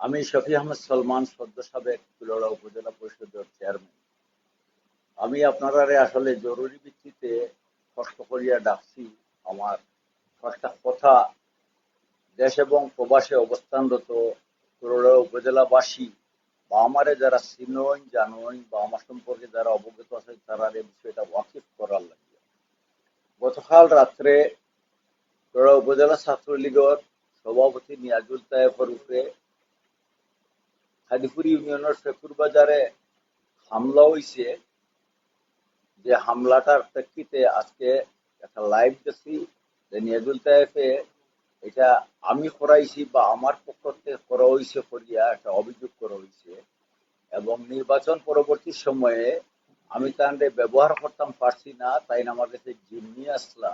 আমি শফি আহমদ সলমান সদ্য সাবেক কুলড়া উপজেলা পরিষদের চেয়ারম্যান। আমি আপনারা আসলে জরুরি ভিত্তিতে কষ্ট করিয়া ডাকছি আমার কয়েকটা কথা। দেশ এবং প্রবাসে অবস্থানরত কুলড়া উপজেলাবাসী বা আমারে যারা চিনন জানন বা আমার সম্পর্কে যারা অবগত আছে তারা এই বিষয়টা ওয়াকিফ করার লাগে। গতকাল রাত্রে কুলড়া উপজেলা ছাত্রলীগের সভাপতি নিয়াজুল তায়েফের উপরে হাদিপুর ইউনিয়নের শেখুর বাজারে হামলা হয়েছে যে হামলাটার প্রেক্ষিতে আজকে একটা লাইভ দেখছি নিয়াজুল তায়েফে এটা আমি করাইছি বা আমার পক্ষ থেকে করা হয়েছে করিয়া একটা অভিযোগ করা হয়েছে এবং নির্বাচন পরবর্তী সময়ে আমি তাহলে ব্যবহার করতাম পারছি না, তাই আমার কাছে জিম্মি আসলা।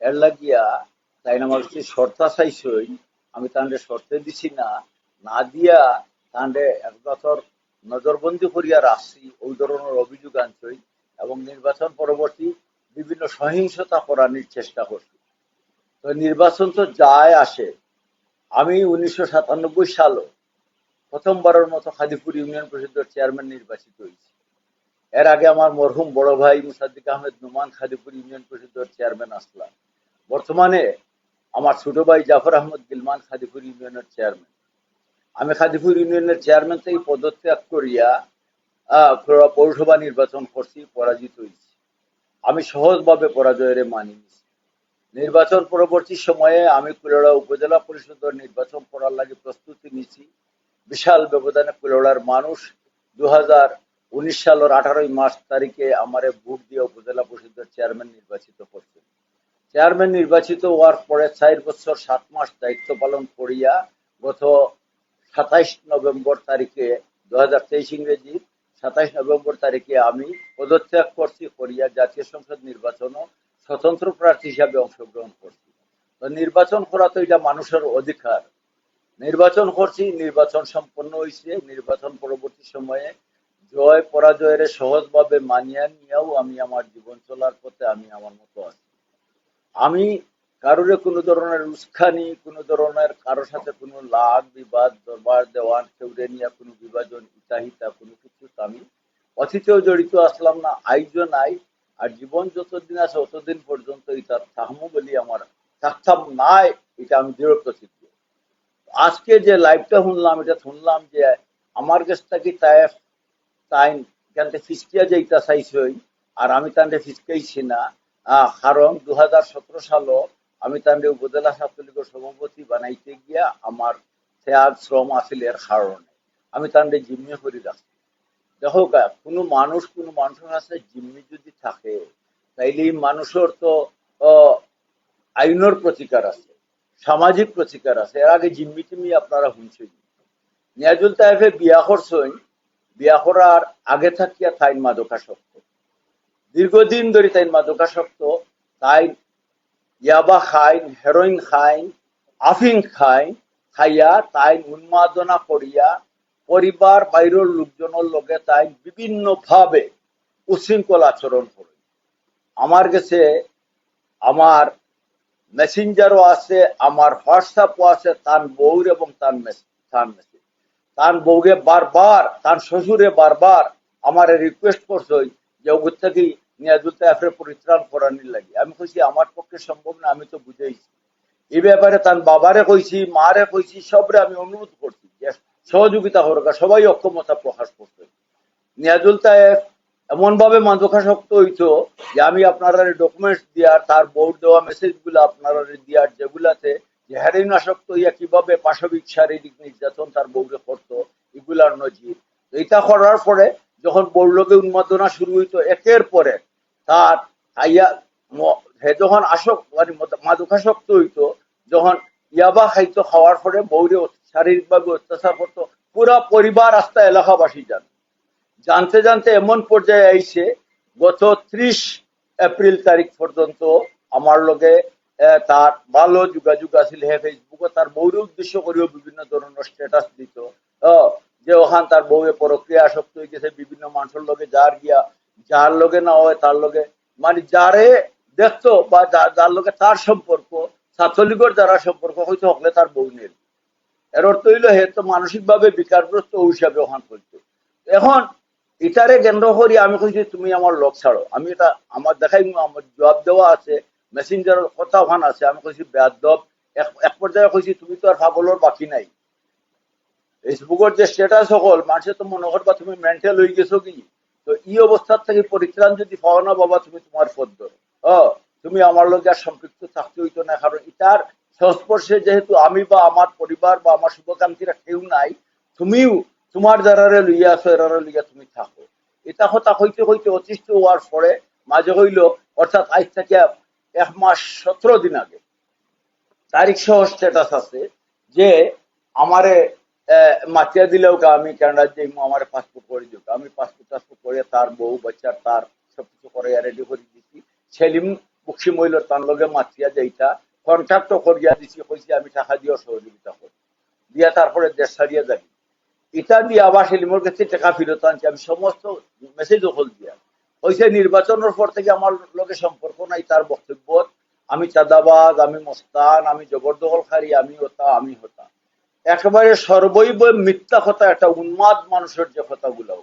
এর লাগিয়া তাই আমার কাছে শর্তা চাইছই আমি তাহলে শর্তে দিছি না না দিয়া তাহলে এক বছর নজরবন্দি করিয়া রাখছি, ওই ধরনের অভিযোগ আনছই এবং নির্বাচন পরবর্তী বিভিন্ন সহিংসতা করানোর চেষ্টা করছি। তো নির্বাচন তো যায় আসে। আমি উনিশশো সাতানব্বই সালে প্রথমবারের মতো খাদিপুর ইউনিয়ন পরিষদের চেয়ারম্যান নির্বাচিত হয়েছি। এর আগে আমার মরহুম বড় ভাই মুসাদ্দিক আহমেদ নুমান খাদিপুর ইউনিয়ন পরিষদের চেয়ারম্যান আসলাম। বর্তমানে আমার ছোট ভাই জাফর আহমদ গিলমান খাদিপুর ইউনিয়নের চেয়ারম্যান। আমি খাদিপুর ইউনিয়নের চেয়ারম্যান থেকে পদত্যাগ করিয়া পৌরসভা নির্বাচন করছি, পরাজিত হয়েছি। আমি সহজভাবে পরাজয়ের মানি নির্বাচন পরবর্তী সময়ে আমি কুলেড়া উপজেলা পরিষদের নির্বাচন করার লাগে প্রস্তুতি নিছি বিশাল ব্যবধানে কুলেড়ার মানুষ দু হাজার উনিশ সালের আঠারোই মার্চ তারিখে আমারে ভোট দিয়ে উপজেলা পরিষদের চেয়ারম্যান নির্বাচিত করছে। চেয়ারম্যান নির্বাচিত হওয়ার পরে চার বছর, সাত মাস দায়িত্ব পালন করিয়া গত সাতাইশ নভেম্বর তারিখে দু হাজার তেইশ ইংরেজি, সাতাইশ নভেম্বর তারিখে আমি পদত্যাগ করছি করিয়া জাতীয় সংসদ নির্বাচনও স্বতন্ত্র প্রার্থী হিসাবে অংশগ্রহণ করছি। তো নির্বাচন করা তো এটা মানুষের অধিকার। নির্বাচন করছি, নির্বাচন সম্পন্ন হয়েছে নির্বাচন পরবর্তী সময়ে জয় পরাজয়ের সহজভাবে মানিয়ে নিয়েও আমি আমার জীবন চলার পথে আমি আমার মতো আছি। আমি কারোরে কোনো ধরনের উস্কানি, কোনো ধরনের কারোর সাথে কোনো লাগ, বিবাদ, দরবার, দেওয়ান, কেউরে নিয়ে কোনো বিভাজন, ইতাহিতা, কোনো কিছু আমি অতীতেও জড়িত আসলাম না, আইজও নাই। আর জীবন যতদিন আছে ততদিন পর্যন্ত এটা থাকমু বলি আমার, থাকতাম নাই, এটা আমি দৃঢ় প্রতিজ্ঞ। আজকে যে লাইভটা শুনলাম, এটা শুনলাম যে আমার কাছ থেকে তাই তাই এখানতে ফিসকিয়া যাইতা চাইছই আর আমি তান্ডে ফিসকাইছি না। কারণ দু হাজার সতেরো সালও আমি তান্ডে উপজেলা ছাত্রলীগের সভাপতি বানাইতে গিয়া আমার ত্যাগ, শ্রম আছিল এর কারণে। আমি তান্ডে জিম্মি করে রাখছি দেখো কোনো মানুষ, কোনো মানুষের কাছে জিম্মি যদি থাকে তাইলে মানুষের তো আইনের প্রতিকার আছে, সামাজিক প্রতিকার আছে। এর আগে জিম্মি টিম্মি আপনারা শুনছেন। নিয়াজুল তাইফে বিয়া করছেন। বিয়া করার আগে থাকিয়া তাই মাদকাসক্ত। দীর্ঘদিন ধরে তাই মাদকাসক্ত। তাই ইয়াবা খাইন, হেরোইন খাইন আফিং খাইন, খাইয়া তাই উন্মাদনা করিয়া পরিবার বাইরের লোকজনের লগে তাই বিভিন্ন ভাবে উশৃঙ্খল আচরণ করে। আমার কাছে আমার মেসেঞ্জারও আছে, আমার হোয়াটসঅ্যাপও আছে, তার বউর এবং তার তার মেসেজ তার বউকে বারবার, তার শ্বশুরে বারবার আমার রিকোয়েস্ট করছে যে ওগুর থেকে পরিত্রাণ করানোর লাগে। আমি কইছি, আমার পক্ষে সম্ভব না, আমি তো এই ব্যাপারে তার বাবারে কইছি, মারে কইছি, সবরে আমি অনুরোধ করছি সবাই অক্ষমতা প্রকাশ করছে নিয়াজুল তায়েফ এমন ভাবে মাদকাসক্ত হইতো যে আমি আপনারা ডকুমেন্টস দিয়ার তার বোর্ড দেওয়া মেসেজগুলো আপনারা দিয়ার যেগুলাতে যে হেরোইন আসক্ত হইয়া কীভাবে পাশবিক শারীরিক নির্যাতন তার বউকে করতো, এগুলার নজির। এটা করার পরে যখন বড়লোকে উন্মাদনা শুরু হইতো, একের পরে তার যখন আসক মানে মাদকাসক্ত হইতো, যখন ইয়াবা খাইতো, খাওয়ার পরে বউরে শারীরিকভাবে অত্যাচার করতো, পুরা পরিবার আস্তা এলাকাবাসী জান। জানতে জানতে এমন পর্যায়ে আইছে, গত ত্রিশ এপ্রিল তারিখ পর্যন্ত আমার লগে তার ভালো যোগাযোগ আছিল, হে ফেসবুকে তার বউর উদ্দেশ্য করেও বিভিন্ন ধরনের স্ট্যাটাস দিত। যে ওখান তার বউয়ে প্রক্রিয়া আসক্ত হয়ে গেছে, বিভিন্ন মানুষের লগে যার গিয়া, যার লগে না হয় তার লগে মানে যারে দেখতো বা যার লগে তার সম্পর্ক, ছাত্রলীগের যারা সম্পর্ক হয়তো হকলে তার বউ নেই। এর অর্থ হইল, হে তো মানসিকভাবে বিকারগ্রস্ত হিসাবে ওখান করছে এখন, এটারে কেন্দ্র করি আমি কইছি, তুমি আমার লোক ছাড়ো। আমি এটা, আমার দেখাই, আমার জবাব দেওয়া আছে মেসেঞ্জারের কথা ওখান আছে। আমি কইছি, বেয়াদব এক পর্যায়ে কইছি, তুমি তো আর পাগলের বাকি নাই। ফেসবুকের যে স্ট্যাটাস সকল মানুষে তো মনে করবা তুমি মেন্টাল হয়ে গেছো কি? তো এই অবস্থার থেকে পরিত্রাণ যদি পাও না, বাবা, তুমি তোমার পথ ধরো তুমি আমার লগে আর সম্পৃক্ত থাকতে হইতো না কারণ এটার সংস্পর্শে যেহেতু আমি বা আমার পরিবার বা আমার শুভকাঙ্ক্ষীরা কেউ নাই, তুমিও তোমার দ্বারারে লইয়া আছো এরারে লইয়া তুমি থাকো। এটা কথা হইতে হইতে অতিষ্ঠ হওয়ার পরে মাঝে হইল অর্থাৎ আজ থেকে এক মাস সতেরো দিন আগে। তারিখ সহ স্ট্যাটাস আছে যে আমারে মাতিয়া দিলেও আমি কানাডা যে আমার পাসপোর্ট করে দিও আমি পাসপোর্ট টাসপোর্ট করে তার বউ বাচ্চার তার সবকিছু করে রেডি করে দিছি। সেলিম বক্সি মহিলার তার লগে মাতিয়া যেইটা কন্ট্রাক্টও করিয়া দিছি, কইছি আমি টাকা দিয়েও সহযোগিতা করি। দিয়া তারপরে দেশ ছাড়িয়া যাই এটা দিয়ে আবার সেলিমের কাছে টাকা ফেরত আনছি, আমি সমস্ত মেসেজ হল দিয়া। হয়েছে নির্বাচনের পর থেকে আমার লগে সম্পর্ক নাই, তার বক্তব্য আমি চাঁদাবাজ, আমি মস্তান, আমি জবরদখলকারী আমি হতা আমি হতা। একেবারে সর্বৈব মিথ্যা কথা, একটা উন্মাদ মানুষের যে কথাগুলো।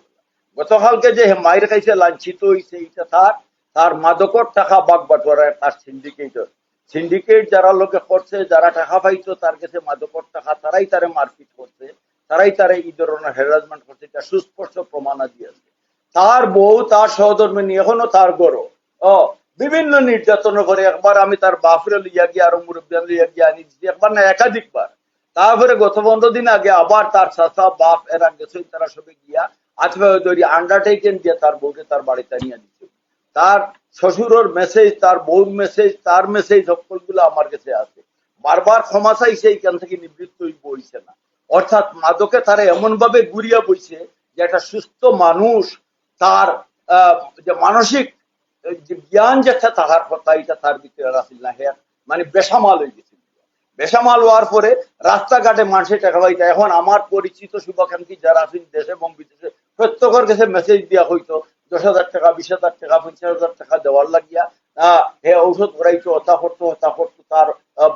গতকালকে যে মায়ের কাছে লাঞ্ছিত হয়েছে এটা তার তার মাদকর টাকা বাগ বাটোয়ারা, তার সিন্ডিকেটর সিন্ডিকেট যারা লোকে করছে, যারা টাকা পাইতো তার কাছে মাদকর টাকা, তারাই তারে মারপিট করছে, তারাই তারে এই ধরনের হ্যারাসমেন্ট করছে, এটা সুস্পষ্ট প্রমাণাদি আছে। তার বউ, তার সহধর্মিনী, এখনও তার গরো। ও, বিভিন্ন নির্যাতন করে, একবার আমি তার বাপরে লইয়া গিয়ে, আরও মুরব্বিয়ান লইয়া গিয়ে আনি একবার না, একাধিকবার। তারপরে গত পনেরো দিন আগে আবার তার চাচা, বাপ এরা গেছে, তারা সবে গিয়া আজকে ধরি আন্ডারটেকেন দিয়ে তার বউকে তার বাড়িতে নিয়ে দিচ্ছে তার শ্বশুরের মেসেজ তার বউর মেসেজ তার মেসেজ সকলগুলো আমার কাছে আছে। বারবার ক্ষমা চাইছে এইখান থেকে নিবৃত্ত বইছে না। অর্থাৎ মাদকে তারা এমন ভাবে গুড়িয়া বইছে যে একটা সুস্থ মানুষ তার যে মানসিক, যে জ্ঞান যেটা তাহার কথা, এটা তার ভিতরে রাখছিল না। হ্যাঁ মানে বেসামাল হয়ে গেছিল বেসামাল হওয়ার পরে রাস্তাঘাটে মানুষের টাকা পাইতে। এখন আমার পরিচিত শুভাকাঙ্ক্ষী যারা আছেন দেশে এবং বিদেশে, প্রত্যেকের কাছে মেসেজ দেওয়া হইতো, দশ হাজার টাকা, বিশ হাজার টাকা, পঞ্চাশ হাজার টাকা দেওয়ার লাগিয়া হে ঔষধ করাইতো হতা করতো হতা করতো, তার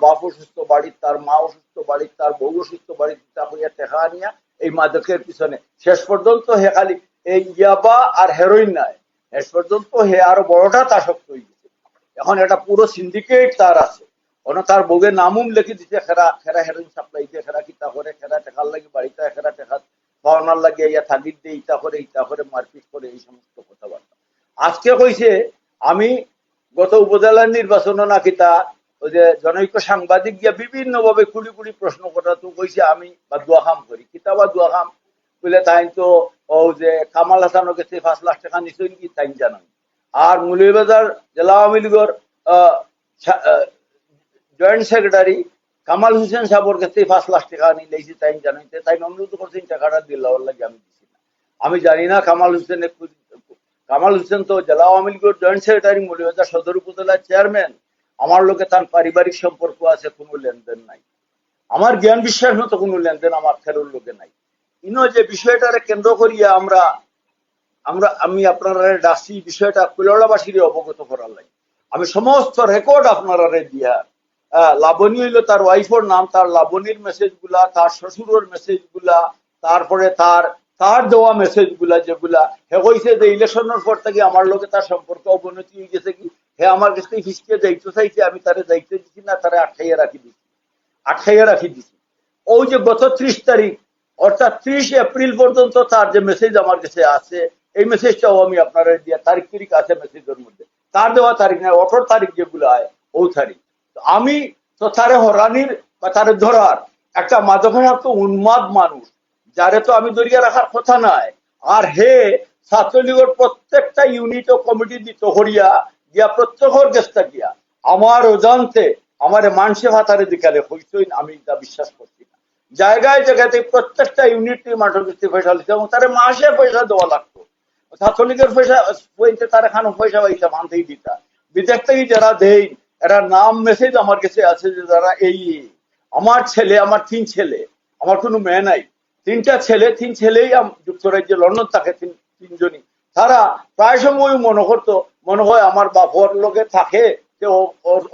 বাপ অসুস্থ বাড়ির, তার মা অসুস্থ বাড়ির, তার বউ অসুস্থ বাড়ির তা হইয়া টাকা আনিয়া এই মাদকের পিছনে। শেষ পর্যন্ত হে খালি এই ইয়াবা আর হেরোইন নাই। শেষ পর্যন্ত হে আরও বড়টা তাসক্ত হয়ে গেছে। এখন এটা পুরো সিন্ডিকেট তার আছে। অন্য তার বউয়ের নামুম লিখে দিতে খেরা খেরা হেরোইন সাপ্লাই দিয়ে, খেরা কিতা করে, খেরা টেকার লাগে বাড়িতে, খেরা টেকা পাওনার লাগে ইয়া থাগির দিয়ে ইটা করে ইটা করে, মারপিট করে, এই সমস্ত কথাবার্তা। আজকে কইছে, আমি গত উপজেলা নির্বাচন না কিতা, ওই যে জনৈক সাংবাদিক গিয়া বিভিন্ন ভাবে কুড়ি কুড়ি প্রশ্ন করা তো কইছে আমি বা দোয়া খাম করি। কিতা বা দোয়া খাম বলে তাই তো, ও যে কামাল হাসানের কাছে পাঁচ লাখ টাকা নিশ্চয় কি তাই জানান। আর মুলিবাজার জেলা আওয়ামী লীগের জয়েন্ট সেক্রেটারি কামাল হোসেন সাহেবের কাছে পাঁচ লাখ টাকা নিয়ে লেগেছি, তাই জানাইতে তাই অনুরোধ করছেন টাকাটা দিল্লাওয়ার লাগে আমি দিছি না। আমি জানি না কামাল হোসেন কামাল হোসেন তো জেলা আওয়ামী লীগের জয়েন্ট সেক্রেটারি মৌলিবাজার সদর উপজেলার চেয়ারম্যান। আমার লোকে তার পারিবারিক সম্পর্ক আছে, কোনো লেনদেন নাই। আমার জ্ঞান বিশ্বাস মতো কোনো লেনদেন আমার ফেরোর লোকে নাই। ইনো যে বিষয়টারে কেন্দ্র করিয়া আমরা আমরা আমি আপনারা ডাকছি বিষয়টা কুলড়াবাসীর অবগত করার লাগে। আমি সমস্ত রেকর্ড আপনারা দিয়া লাবণী হইল তার ওয়াইফের নাম, তার লাবণীর মেসেজগুলা, তার শ্বশুরের মেসেজগুলা, তারপরে তার তার দেওয়া মেসেজগুলা যেগুলা। হে কইছে যে ইলেকশনের পর থেকে আমার লোকে তার সম্পর্ক অবনতি হয়ে গেছে কি? হে আমার কাছে ফিসকে দায়িত্ব চাইছে, আমি তারে দায়িত্ব দিচ্ছি না, তারে আটকাইয়া রাখি দিচ্ছি আটকাইয়া রাখি দিচ্ছি ওই যে গত ত্রিশ তারিখ, অর্থাৎ ত্রিশ এপ্রিল পর্যন্ত তার যে মেসেজ আমার কাছে আছে, এই মেসেজটাও আমি আপনারা দিয়া, তারিখ তারিখ আছে মেসেজের মধ্যে। তার দেওয়া তারিখ নাই অঠর তারিখ যেগুলো হয় ও তারিখ। আমি তো তারে হরানির বা তারে ধরার একটা মাদকাসক্ত উন্মাদ মানুষ, যারে তো আমি দরিয়া রাখার কথা নাই। আর হে ছাত্রলীগের প্রত্যেকটা ইউনিট ও কমিটি দিত হরিয়া, গিয়া প্রত্যেকের গেস্তা গিয়া। আমার অজান্তে আমার মানসে ভাতারে দিকালে হইতই আমি তা বিশ্বাস করছি না। জায়গায় জায়গাতে প্রত্যেকটা ইউনিট মাঠের পয়সা লিখতে এবং তারে মাসে পয়সা দেওয়া লাগতো। ছাত্রলীগের পয়সা পয়সা তারা খানো পয়সা পয়সা মানতেই দিতা। বিদেশ থেকে যারা দেই এরা নাম মেসেজ আমার কাছে আছে যে যারা এই। আমার ছেলে, আমার তিন ছেলে, আমার কোনো মেয়ে নাই। তিনটা ছেলে, তিন ছেলেই যুক্তরাজ্যে, লন্ডন থাকে তিন তিনজনই। তারা প্রায় সময় মনে করতো, মনে হয় আমার বাপর লোকে থাকে, যে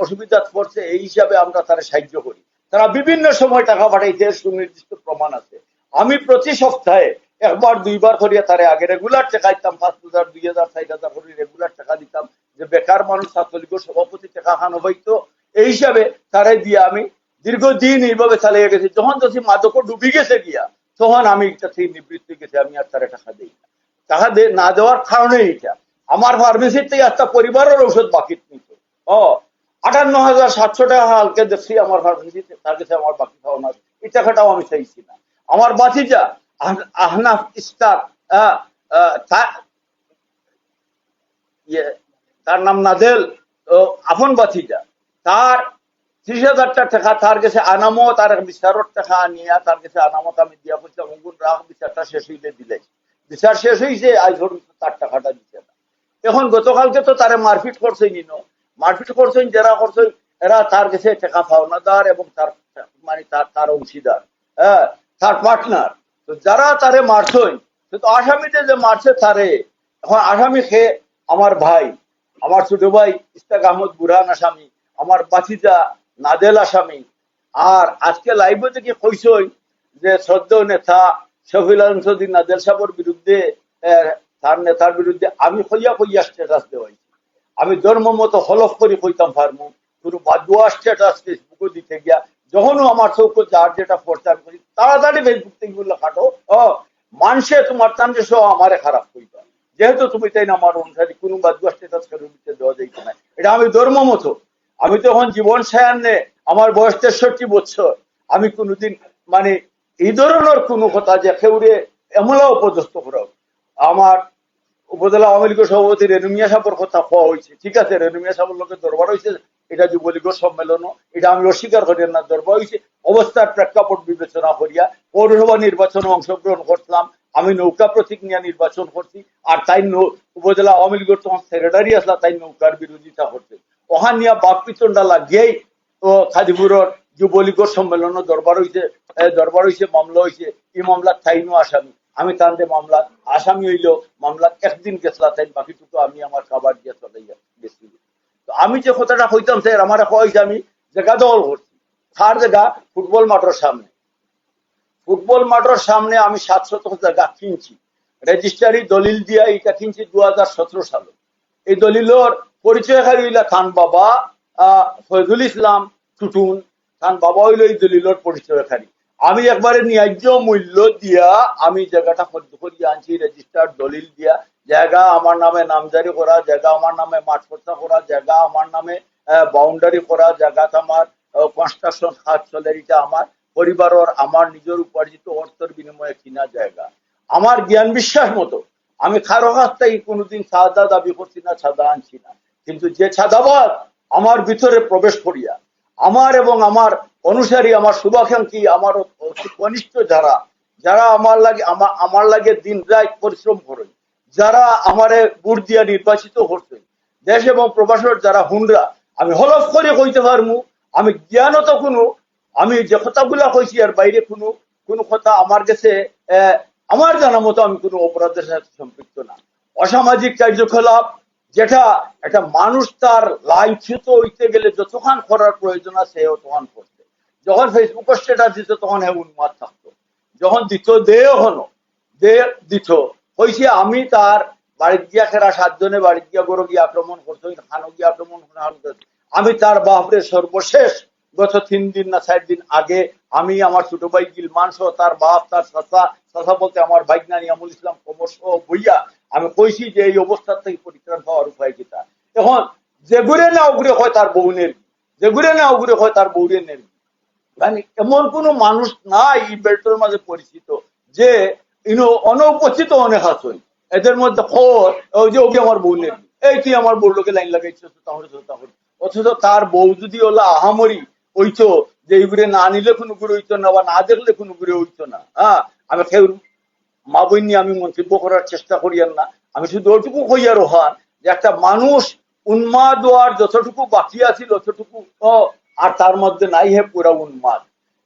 অসুবিধা পড়ছে, এই হিসাবে আমরা তারা সাহায্য করি। তারা বিভিন্ন সময় টাকা পাঠাইছে সুনির্দিষ্ট প্রমাণ আছে। আমি প্রতি সপ্তাহে একবার, দুইবার করিয়া তারে আগে রেগুলার টাকা দিতাম, পাঁচ হাজার, দুই হাজার ষাট হাজার করে রেগুলার টাকা দিতাম। যে বেকার মানুষ ছাত্রলীগের সভাপতি টাকা খানো হইতো এই হিসাবে তারে দিয়ে আমি দীর্ঘদিন এইভাবে চালিয়ে গেছি। যখন যদি মাদক ডুবি গেছে গিয়া, তখন আমি এটা থেকে নিবৃত্ত গেছি, আমি আর তারে টাকা দিই না। টাকা না দেওয়ার কারণে এটা আমার ফার্মেসির থেকে একটা পরিবারের ঔষধ বাকি নিত। ও, আটান্ন হাজার সাতশো টাকা হালকে দেখছি আমার ফার্মেসিতে, তার কাছে আমার বাকি পাওনা আছে। এই টাকাটাও আমি চাইছি না। আমার বাতিজা, আহ- আহনাফ ইস্তার তা- তার নাম নাদেল আপন বাতিজা তার ত্রিশ হাজারটা টাকা তার কাছে আনামো তার বিচারর টাকা নিয়ে তার কাছে আনামত আমি দিয়া বলছি অঙ্গুন রাখ, বিচারটা শেষ হইলে দিলে। বিচার শেষ হয়েছে আজ ধরুন তার টাকাটা দিচ্ছে না এখন গতকালকে তো তারে মারপিট করছে নিন। মারপিট করছেন যারা করছেন এরা তার কাছে টাকা পাওনাদার এবং তার মানে তার তার অংশীদার হ্যাঁ তার পার্টনার তো যারা তারে মারছেন সে তো আসামিতে যে মারছে তারে, এখন আসামি খেয়ে আমার ভাই। আমার ছোট ভাই ইস্তাক আহমদ বুরহান আসামি, আমার বাচিজা নাদেল আসামি। আর আজকে লাইভে থেকে কইসই যে শ্রদ্ধ নেতা শফিল আলমসদ্দিন নাদেল সাহেবের বিরুদ্ধে তার নেতার বিরুদ্ধে আমি কইয়া কইয়া স্ট্যাটাস দেওয়াই আমি ধর্ম মতো হলফ করে কইতাম পারব কোনো বাদুয়া স্ট্যাটাস ফেসবুকে দিতে গিয়া, যখনও আমার চৌকো যার যেটা প্রচার করি, তাড়াতাড়ি ফেসবুক থেকে বললে কাটো ও, মানুষে তোমার তান্ডে সহ আমারে খারাপ কইবা। যেহেতু তুমি তাই না আমার অনুসারী কোনো করে দিতে দেওয়া যাইত না এটা আমি ধর্ম মতো। আমি তো এখন জীবন সায়ান্নে, আমার বয়স তেষট্টি বছর, আমি কোনোদিন মানে এই ধরনের কোনো কথা যে কেউরে এমলা উপযস্ত করা আমার উপজেলা আওয়ামী লীগের সভাপতি রেনুমিয়া সাহেবের কথা কোয়া হয়েছে ঠিক আছে রেনুমিয়া সাহেবের লোকের দরবার হয়েছে এটা যুবলীগের সম্মেলন এটা আমি অস্বীকার করি না, দরবার হয়েছে অবস্থার প্রেক্ষাপট বিবেচনা করিয়া পৌরসভা নির্বাচনে অংশগ্রহণ করছিলাম, আমি নৌকা প্রতীক নিয়ে নির্বাচন করছি, আর তাই উপজেলা আওয়ামী লীগের তখন সেক্রেটারি আসলা, তাই নৌকার বিরোধিতা করছে। ওখান নিয়ে বাপ পিতনটা লাগিয়েই খাদিপুরের যুবলীগের সম্মেলন দরবার হয়েছে দরবার হয়েছে মামলা হয়েছে এই মামলার তাইনও আসামি। আমি তান্ডে মামলা আসামি হইল মামলা একদিন গেছলা তাই বাকিটুকু আমি আমার খাবার দিয়ে চলে গেছি তো আমি যে কথাটা কইতাম স্যার আমার কইছে আমি জায়গা দল করছি। তার জায়গা ফুটবল মাঠের সামনে। ফুটবল মাঠের সামনে আমি সাতশত জায়গা কিনছি। রেজিস্ট্রারি দলিল দিয়া এটা কিনছি দু হাজার সতেরো সালে। এই দলিলর পরিচয়কারী হইলা খান বাবা আহ, ফয়জুল ইসলাম টুটুন খান বাবা হইল এই দলিলর পরিচয়কারী আমি একবারে ন্যায্য মূল্য দিয়া আমি জায়গাটা খদ্দ করিয়া আনছি রেজিস্টার দলিল দিয়া। জায়গা আমার নামে নামজারি করা, জায়গা আমার নামে মাঠ খরচা করা, জায়গা আমার নামে বাউন্ডারি করা জায়গাটা আমার কনস্ট্রাকশন কাজ চলে আমার। পরিবারের আমার নিজের উপার্জিত অর্থের বিনিময়ে কিনা জায়গা। আমার জ্ঞান বিশ্বাস মতো আমি কারও কাছ কোনোদিন সাদা দাবি করছি না, সাদা আনছি না। কিন্তু যে ছাদাবাদ আমার ভিতরে প্রবেশ করিয়া আমার এবং আমার অনুসারী, আমার শুভাকাঙ্ক্ষী, আমার কনিষ্ঠ যারা যারা আমার লাগে আমার আমার লাগে দিন রাত পরিশ্রম করেন যারা আমারে ভোট দিয়া নির্বাচিত করছেন দেশ এবং প্রবাসের যারা হুন্ডরা আমি হলফ করে কইতে পারমু, আমি জ্ঞানত কোনো, আমি যে কথাগুলা কইছি আর বাইরে কোনো কোনো কথা আমার কাছে আমার জানা মতো আমি কোনো অপরাধের সাথে সম্পৃক্ত না। অসামাজিক কার্যকলাপ যেটা একটা মানুষ তার লাইনচ্যুত হইতে গেলে যতক্ষণ করার প্রয়োজন আছে তখন করছে যখন ফেসবুকে স্ট্যাটাস দিত, তখন হ্যাঁ উন্মাদ থাকতো। যখন দিত দে হনো দে দিত। হয়েছে আমি তার বাড়ির গিয়া খেরা সাতজনে বাড়ির গিয়া গরু গিয়ে আক্রমণ করতো খানো গিয়ে আক্রমণ করতো আমি তার বাপরে সর্বশেষ গত তিন দিন না চার দিন আগে আমি আমার ছোট ভাই গিলমান সহ তার বাপ, তার চাচা চাচা বলতে আমার ভাই না নিয়ামুল ইসলাম কমর সহ বইয়া আমি কইছি যে এই অবস্থার থেকে পরিত্রাণ পাওয়ার উপায় কিতা এখন যে ঘুরে না উগরে হয় তার বউনের, যে ঘুরে না উগরে হয় তার বউরের মানে এমন কোন মানুষ নাই এই বেল্টের মাঝে পরিচিত যে, ইনো অনৌপচিত অনেক আছেন এদের মধ্যে খবর ওই যে ওকে আমার বউ নেই এই তুই আমার বউ লোকে লাইন লাগাইছিস, তাহলে তাহলে। অথচ তার বউ যদি হলো আহামরি হইতো যে এইগুলো না নিলে কোনো গুড়ে হইতো না, বা না দেখলে কোনো গুড়ে হইতো না। হ্যাঁ আমি কেউ মা বই নিয়ে আমি মন্তব্য করার চেষ্টা করিয়ান না। আমি শুধু ওইটুকু কইয়া রোহান, যে একটা মানুষ উন্মাদ হওয়ার যতটুকু বাকি আছিল ততটুকু আর তার মধ্যে নাই হে পুরা উন্মাদ।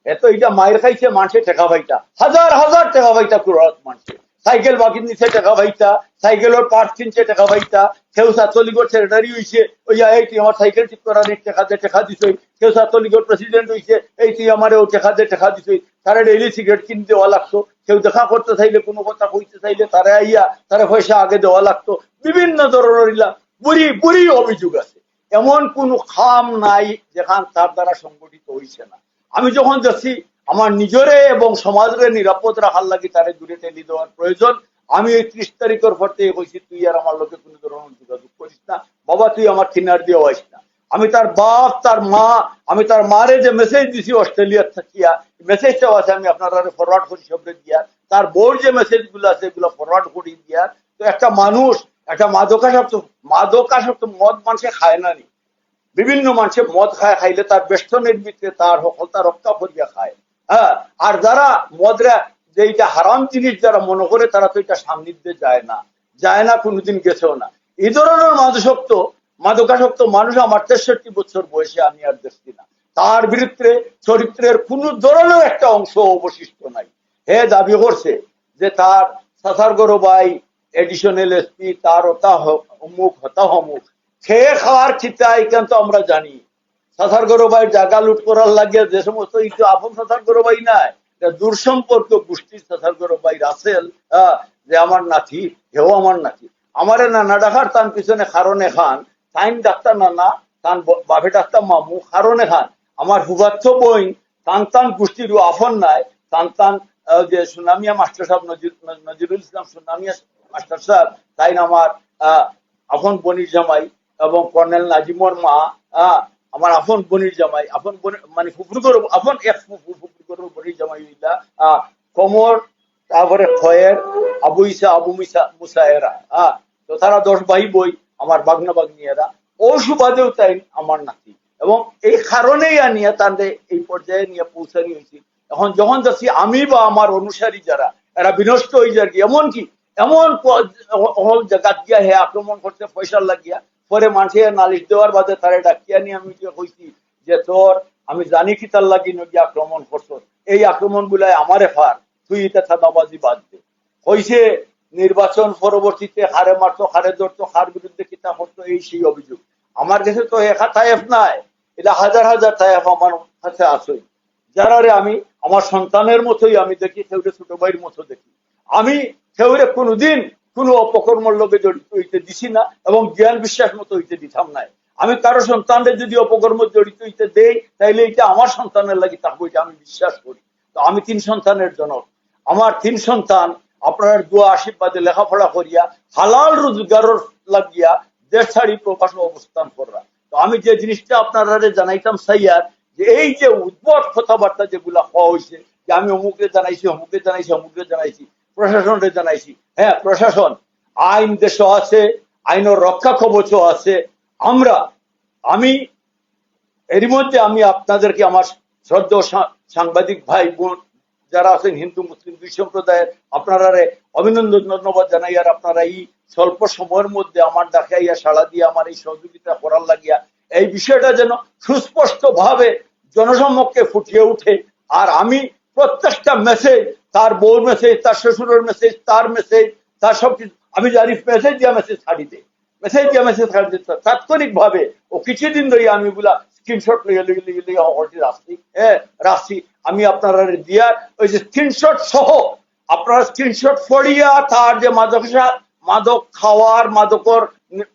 এত এটা মায়ের খাইছে মানুষের টেকা ভাইটা হাজার হাজার টেকা ভাইটা পুরা মানুষের সাইকেল বাকি নিচে টাকা ভাইতা, সাইকেলের পার্ট কিনছে টাকা ভাইতা, কেউ ছাত্রলীগের সেক্রেটারি হইছে ওই এই তুই আমার সাইকেল ঠিক করার টাকা দে, টাকা দিছই কেউ ছাত্রলীগের প্রেসিডেন্ট হইছে, এই তুই আমার ও টাকা দে, টাকা দিছই তারা ডেইলি সিগারেট কিনতে দেওয়া লাগতো। কেউ দেখা করতে চাইলে, কোনো কথা কইতে চাইলে, তারা আইয়া তারা পয়সা আগে দেওয়া লাগতো। বিভিন্ন ধরনের ইলা, বুড়ি বুড়ি অভিযোগ আছে। এমন কোন খাম নাই যেখান তার দ্বারা সংগঠিত হইছে না। আমি যখন দেখছি আমার নিজরে এবং সমাজের নিরাপদ রাখার লাগি তারে দূরে ঠেলি দেওয়ার প্রয়োজন। আমি এই ত্রিশ তারিখের পর থেকে কইছি, তুই আর আমার লোকে কোনো ধরনের যোগাযোগ করিস না। বাবা, তুই আমার কিনার দিয়ে আইস না। আমি তার বাপ, তার মা, আমি তার মারে যে মেসেজ দিছি অস্ট্রেলিয়ার থাকিয়া মেসেজটাও আছে, আমি আপনারা ফরওয়ার্ড করি সবরে দিয়া। তার বোর যে মেসেজগুলো আছে, এগুলো ফরওয়ার্ড করি দিয়া। তো একটা মানুষ, একটা মাদকাসক্ত মাদকাসক্ত মদ মানুষে খায় না নি। বিভিন্ন মানুষে মদ খায়, খাইলে তার বেষ্টনের ভিতরে তার সফলতা রক্ষা করিয়া খায়। হ্যাঁ আর যারা মদরা যে এটা হারাম জিনিস যারা মনে করে, তারা তো এটা সান্নিধ্যে যায় না। যায় না, কোনোদিন গেছেও না। এই ধরনের মাদকাসক্ত মাদকাসক্ত মানুষ আমার তেষট্টি বছর বয়সে আমি আর দেখছি না। তার বিরুদ্ধে চরিত্রের কোন ধরনের একটা অংশ অবশিষ্ট নাই। হে দাবি করছে যে তার সাসার গরবাই এডিশনাল এসপি তার হতা অমুক হতা অমুক খেয়ে খাওয়ার চিন্তা এখান তো আমরা জানি। সাসার গরবাই জায়গা লুট করার লাগে যে সমস্ত একটু আপন সাসার গরবাই নাই। এটা দূরসম্পর্ক গোষ্ঠীর সাসার গরবাই রাসেল আহ, যে আমার নাতি হেও আমার নাতি। আমারে নানা ডাকার তার পিছনে কারণে খান তাইন ডাক্তার নানা তান বাপে ডাক্তার মামু কারণে খান। আমার হুবাচ্ছ বই তান তান গোষ্ঠীর আফন নাই তান তান যে সুনামিয়া মাস্টার সাহেব নজির- নজিরুল ইসলাম সুনামিয়া মাস্টার সাহেব তাই আমার আহ, আপন বনির জামাই এবং কর্নেল নাজিমর মা আহ, আমার আপন বনির জামাই, আপন মানে ফুফরুকর আপন এক ফুফরুকর বনির জামাই হইলা কমর, তারপরে খয়ের, আবু ইসা আবু মিসা, মুসা এরা হ্যাঁ তো তারা দশ ভাই বই, আমার বাগনা বাগনিয়ারা ও সুবাদেও তাই আমার নাতি। এবং এই কারণেই আনিয়া তাদের এই পর্যায়ে নিয়ে পৌঁছানি হয়েছি এখন যখন যাচ্ছি, আমি বা আমার অনুসারী যারা, এরা বিনষ্ট হয়ে যায় কি এমন হল জায়গা গিয়া হে আক্রমণ করতে পয়সা লাগিয়া পরে মানুষের নালিশ দেওয়ার বাদে তারা ডাকিয়া নিয়ে আমি যে কইছি যে তোর, আমি জানি কি তার লাগি নদী আক্রমণ করছ, এই আক্রমণ গুলাই আমারে ফার, তুই এটা ছাদাবাজি বাদ দে। হইছে নির্বাচন পরবর্তীতে হারে মারতো হারে ধরতো হার বিরুদ্ধে কিতা করতো এই সেই অভিযোগ। আমার কাছে তো একা তায়েফ নাই, এটা হাজার হাজার তায়েফ আমার কাছে আসই যারারে আমি, আমার সন্তানের মতোই আমি দেখি, সেউরে ছোট ভাইয়ের মতো দেখি। আমি সেউরে কোনোদিন কোনো অপকর্মর লোকে জড়িত হইতে দিছি না এবং জ্ঞান বিশ্বাস মতো হইতে দিতাম নাই। আমি কারও সন্তানদের যদি অপকর্ম জড়িত হইতে দেই, তাইলে এটা আমার সন্তানের লাগি থাকব, এটা আমি বিশ্বাস করি। তো আমি তিন সন্তানের জনক। আমার তিন সন্তান, আপনার দোয়া আশীর্বাদে লেখাপড়া করিয়া, হালাল রোজগারের লাগিয়া দেশ ছাড়ি প্রকাশ অবস্থান করা। তো আমি যে জিনিসটা আপনারা জানাইতাম সাইয়ার যে এই যে উদ্ভট কথাবার্তা যেগুলা হওয়া হয়েছে যে আমি অমুকে জানাইছি অমুকে জানাইছি অমুকে জানাইছি প্রশাসনরে জানাইছি। হ্যাঁ প্রশাসন, আইন দেশ আছে আইনের রক্ষা কবচ আছে। আমরা, আমি, এরই মধ্যে আমি আপনাদেরকে আমার শ্রদ্ধা সাংবাদিক ভাই বোন যারা আছেন, হিন্দু, মুসলিম দুই সম্প্রদায়ের আপনারা অভিনন্দন, ধন্যবাদ জানাই। আর আপনারা এই স্বল্প সময়ের মধ্যে আমার দেখাইয়া, সাড়া দিয়ে, আমার এই সহযোগিতা করার লাগিয়া, এই বিষয়টা যেন সুস্পষ্ট ভাবে জনসম্মুখে ফুটিয়ে উঠে। আর আমি প্রত্যেকটা মেসেজ তার বউর মেসেজ তার শ্বশুরের মেসেজ তার মেসেজ তার সব কিছু আমি জানি মেসেজ দিয়া মেসেজ ছাড়ি দেয় মেসেজ দিয়া মেসেজ ছাড়ি দিতে তাৎক্ষণিক ভাবে ও কিছুদিন ধরে আমি গুলা স্ক্রিনশট লিয়ে লিয়ে লিয়ে লিয়ে অলরেডি রাখছি। হ্যাঁ রাখছি। আমি আপনারা দিয়া ওই যে স্ক্রিনশট সহ আপনারা স্ক্রিনশট ফড়িয়া তার যে মাদক মাদক খাওয়ার, মাদকর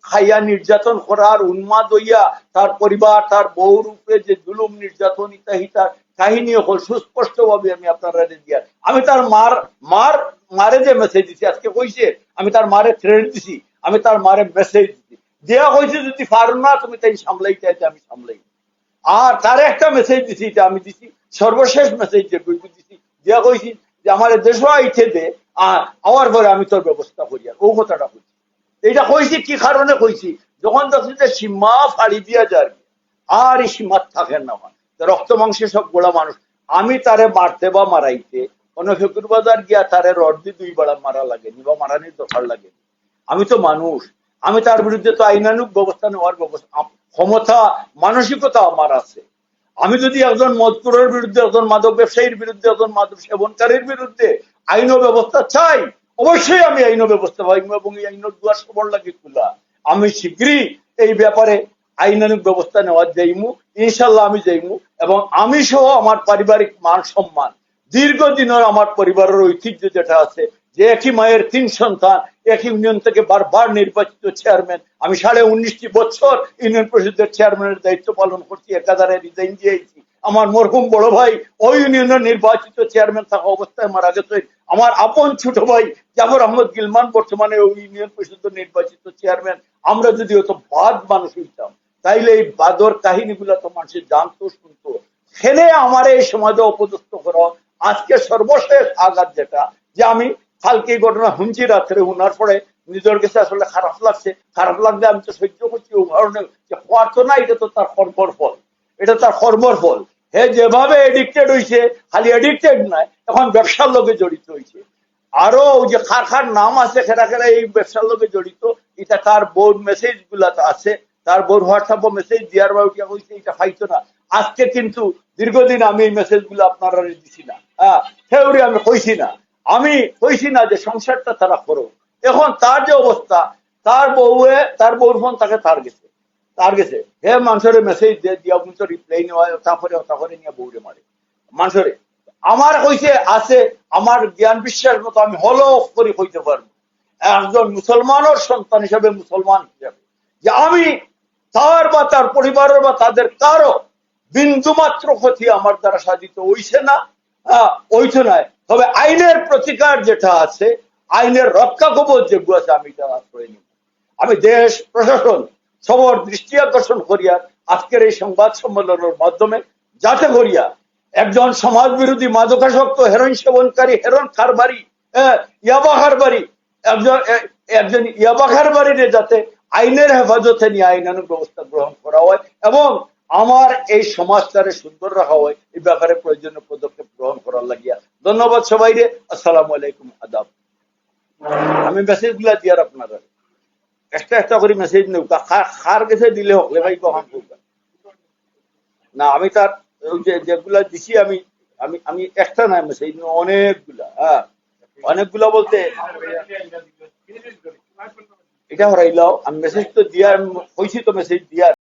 খাইয়া নির্যাতন করার উন্মাদ হইয়া তার পরিবার, তার বউ রূপে যে জুলুম, নির্যাতন ইতাহিতার কাহিনী হল সুস্পষ্ট ভাবে আমি আপনারা দিয়া আমি তার মার মার, মারে যে মেসেজ দিছি, আজকে কইছে, আমি তার মারে থ্রেড দিছি, আমি তার মারে মেসেজ দিছি। দেয়া হয়েছে যদি পারো না, তুমি তাই সামলাইতে আছে আমি সামলাই। আর তার একটা মেসেজ দিছি, এটা আমি দিছি, সর্বশেষ মেসেজ যে বই দিছি, দেয়া কইছি যে, আমার দেশ আইছে দে, আর আমার পরে আমি তোর ব্যবস্থা করি। আর ও কথাটা কইছি এটা কইছি, কি কারণে কইছি? যখন দেখছি যে সীমা ফাড়ি দিয়া যায়, আর এই সীমা থাকে না। রক্ত মাংসে সব গোড়া মানুষ। আমি তারে মারতে বা মারাইতে, কোন ফেকুর বাজার গিয়া তারে রড দিয়ে দুই বেড়া মারা লাগেনি বা মারানির দরকার লাগেনি। আমি তো মানুষ। আমি তার বিরুদ্ধে তো আইনানুক ব্যবস্থা নেওয়ার ব্যবস্থা ক্ষমতা, মানসিকতা আমার আছে। আমি যদি একজন মজদুরের বিরুদ্ধে, একজন মাদক ব্যবসায়ীর বিরুদ্ধে, একজন মাদক সেবনকারীর বিরুদ্ধে আইন ব্যবস্থা চাই অবশ্যই আমি আইন ব্যবস্থা পাইব এবং এই আইনের দুয়ার সবর লাগে খোলা আমি শীঘ্রই এই ব্যাপারে আইনানুক ব্যবস্থা নেওয়ার যাইমু ইনশাল্লাহ আমি যাইমু এবং আমি সহ আমার পারিবারিক মান সম্মান, দীর্ঘদিনের আমার পরিবারের ঐতিহ্য যেটা আছে, যে একই মায়ের তিন সন্তান, একই ইউনিয়ন থেকে বারবার নির্বাচিত চেয়ারম্যান, আমি সাড়ে উনিশটি বছর ইউনিয়ন পরিষদের চেয়ারম্যানের দায়িত্ব পালন করছি, একাধারে রিজাইন দিয়েছি। আমার মরহুম বড় ভাই, ওই ইউনিয়নের নির্বাচিত চেয়ারম্যান থাকা অবস্থায় মারা গেছে। আমার আপন ছোট ভাই, জাফর আহমদ গিলমান, বর্তমানে ওই ইউনিয়ন পরিষদের নির্বাচিত চেয়ারম্যান আমরা যদি অত বাদ মানুষ হইতাম, তাইলে এই বাদর কাহিনীগুলো তো মানুষের জানতো, শুনতো। ফেলে আমার এই সমাজে অপদস্থ করা আজকে সর্বশেষ আঘাত যেটা, যে আমি কালকে ঘটনা শুনছি রাত্রে, উনার পরে নিজের কাছে আসলে খারাপ লাগছে। খারাপ লাগলে আমি তো সহ্য করছি কারণে যে হওয়ার তো না এটা তো তার কর্মর ফল। এটা তার কর্মর ফল হে যেভাবে এডিক্টেড হয়েছে খালি এডিক্টেড নয়, এখন ব্যবসার লোকে জড়িত হয়েছে আরও যে খার খার নাম আছে, খেরা খেরা এই ব্যবসার লোকে জড়িত, এটা তার বোর মেসেজগুলা তো আছে। তার বোর হোয়াটসঅ্যাপ মেসেজ দিয়ার বা উঠিয়া হয়েছে এটা পাইতো না। আজকে কিন্তু দীর্ঘদিন আমি এই মেসেজগুলো আপনারা দিছি না। হ্যাঁ সেউরি আমি কইছি না। আমি কইছি না যে সংসারটা তারা করো এখন তার যে অবস্থা, তার বউয়ে, তার বউর ফোন তাকে তার গেছে তার গেছে হে মেসেজ রিপ্লাই নেওয়া তারপরে তারপরে নিয়ে মারে আমার আছে আমার জ্ঞান বিশ্বাস মতো আমি করে একজন মুসলমানের সন্তান হিসাবে মুসলমান হিসাবে যে আমি তার বা তার পরিবারের বা তাদের কারও বিন্দু মাত্র ক্ষতি আমার দ্বারা সাধিত হইছে না হইছে না তবে আইনের প্রতিকার যেটা আছে আইনের রক্ষা কবচ যেগুলো আছে আমি এটা আশ্রয় নিব আমি দেশ প্রশাসন সবর দৃষ্টি আকর্ষণ করিয়া আজকের এই সংবাদ সম্মেলনের মাধ্যমে যাতে করিয়া একজন সমাজ বিরোধী মাদকাসক্ত হেরোইন সেবনকারী হেরোন কারবারি আহ, ইয়াবা একজন একজন ইয়াবা যাতে আইনের হেফাজতে নিয়ে আইনানুক ব্যবস্থা গ্রহণ করা হয় এবং আমার এই সমাজটারে সুন্দর রাখা হয় এই ব্যাপারে প্রয়োজনীয় পদক্ষেপ গ্রহণ করার লাগিয়া। ধন্যবাদ সবাই রে আসসালামু আলাইকুম। আদাব। আমি মেসেজগুলা দিয়ার আপনারা। একটা একটা করে মেসেজ নেব। খার গেছে দিলে হোক ভাই কখন না, আমি তার যে, যেগুলা দিছি আমি আমি আমি একটা না মেসেজ অনেকগুলা হ্যাঁ। অনেকগুলা বলতে, এটা হরাইলাও আমি মেসেজ তো দিয়ার হয়েছি তো মেসেজ দিয়ার।